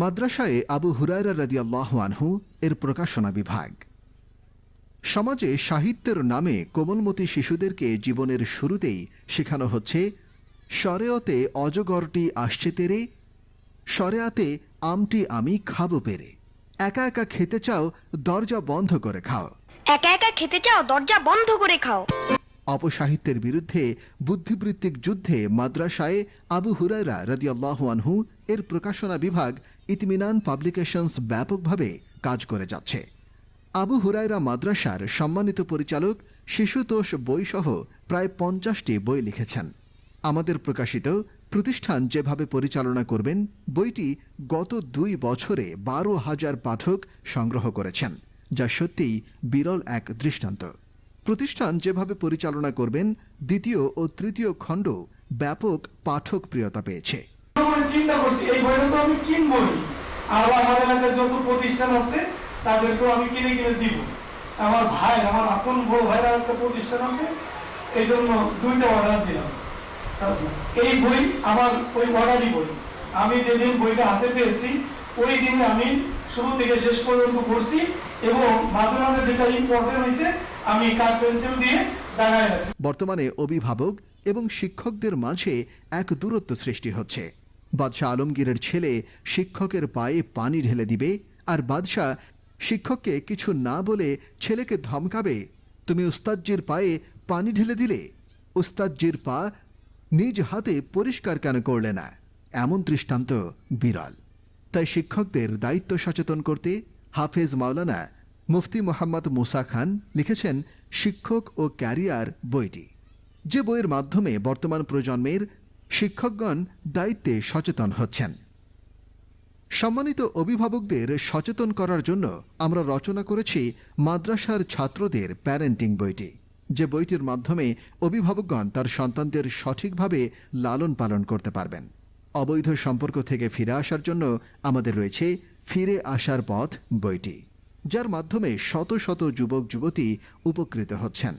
মাদ্রাসায় আবু হুরায়রা রাদিয়াল্লাহ আনহু এর প্রকাশনা বিভাগ। সমাজে সাহিত্যের নামে কোমলমতি শিশুদেরকে জীবনের শুরুতেই শেখানো হচ্ছে, শরেয়তে অজগরটি আসছে তেরে, শরেয়াতে আমটি আমি খাব পেরে। একা একা খেতে চাও, দরজা বন্ধ করে খাও। একা একা খেতে চাও, দরজা বন্ধ করে খাও। অপসাহিত্যের বিরুদ্ধে বুদ্ধিবৃত্তিক যুদ্ধে মাদ্রাসায় আবু হুরায়রা রদিয়াল্লাহ আনহু এর প্রকাশনা বিভাগ ইতমিনান পাবলিকেশনস ব্যাপকভাবে কাজ করে যাচ্ছে। আবু হুরায়রা মাদ্রাসার সম্মানিত পরিচালক শিশুতোষ বইসহ প্রায় পঞ্চাশটি বই লিখেছেন। আমাদের প্রকাশিত প্রতিষ্ঠান যেভাবে পরিচালনা করবেন, বইটি গত দুই বছরে বারো হাজার পাঠক সংগ্রহ করেছেন, যা সত্যিই বিরল এক দৃষ্টান্ত। প্রতিষ্ঠান যেভাবে পরিচালনা করবেন, দ্বিতীয় ও তৃতীয় খণ্ড ব্যাপক পাঠক প্রিয়তা পেয়েছে চিন্তা করছি, এই বইটা তো আমি কিনবই। আর আমার এলাকার যত প্রতিষ্ঠান আছে, তাদেরকেও আমি কিনে কিনে দিব। আমার ভাই, আমার আপন বড় একটা প্রতিষ্ঠান আছে এই জন্য দুইটা অর্ডার দিলাম। এই বই আমার, ওই অর্ডারই বই। আমি যেদিন বইটা হাতে পেয়েছি, ওই দিনে আমি শুরু থেকে শেষ পর্যন্ত পড়ছি এবং মাঝে মাঝে যেটা ইম্পর্টেন্ট হয়েছে, আমি কাঠ পেন্সিল দিয়ে বর্তমানে অভিভাবক এবং শিক্ষকদের মাঝে এক দূরত্ব সৃষ্টি হচ্ছে। বাদশাহ আলমগীরের ছেলে শিক্ষকের পায়ে পানি ঢেলে দিবে, আর বাদশাহ শিক্ষককে কিছু না বলে ছেলেকে ধমকাবে, তুমি উস্তাজ্জির পায়ে পানি ঢেলে দিলে? উস্তাজ্জির পা নিজ হাতে পরিষ্কার কেন করলে না? এমন দৃষ্টান্ত বিরল। তাই শিক্ষকদের দায়িত্ব সচেতন করতে হাফেজ মাওলানা মুফতি মোহাম্মদ মুসা খান লিখেছেন শিক্ষক ও ক্যারিয়ার বইটি। যে বইয়ের মাধ্যমে বর্তমান প্রজন্মের শিক্ষকগণ দায়িত্বে সচেতন হচ্ছেন। সম্মানিত অভিভাবকদের সচেতন করার জন্য আমরা রচনা করেছি মাদ্রাসার ছাত্রদের প্যারেন্টিং বইটি। যে বইটির মাধ্যমে অভিভাবকগণ তার সন্তানদের সঠিকভাবে লালন পালন করতে পারবেন। অবৈধ সম্পর্ক থেকে ফিরে আসার জন্য আমাদের রয়েছে ফিরে আসার পথ বইটি। যার মাধ্যমে শত শত যুবক যুবতী উপকৃত হচ্ছেন।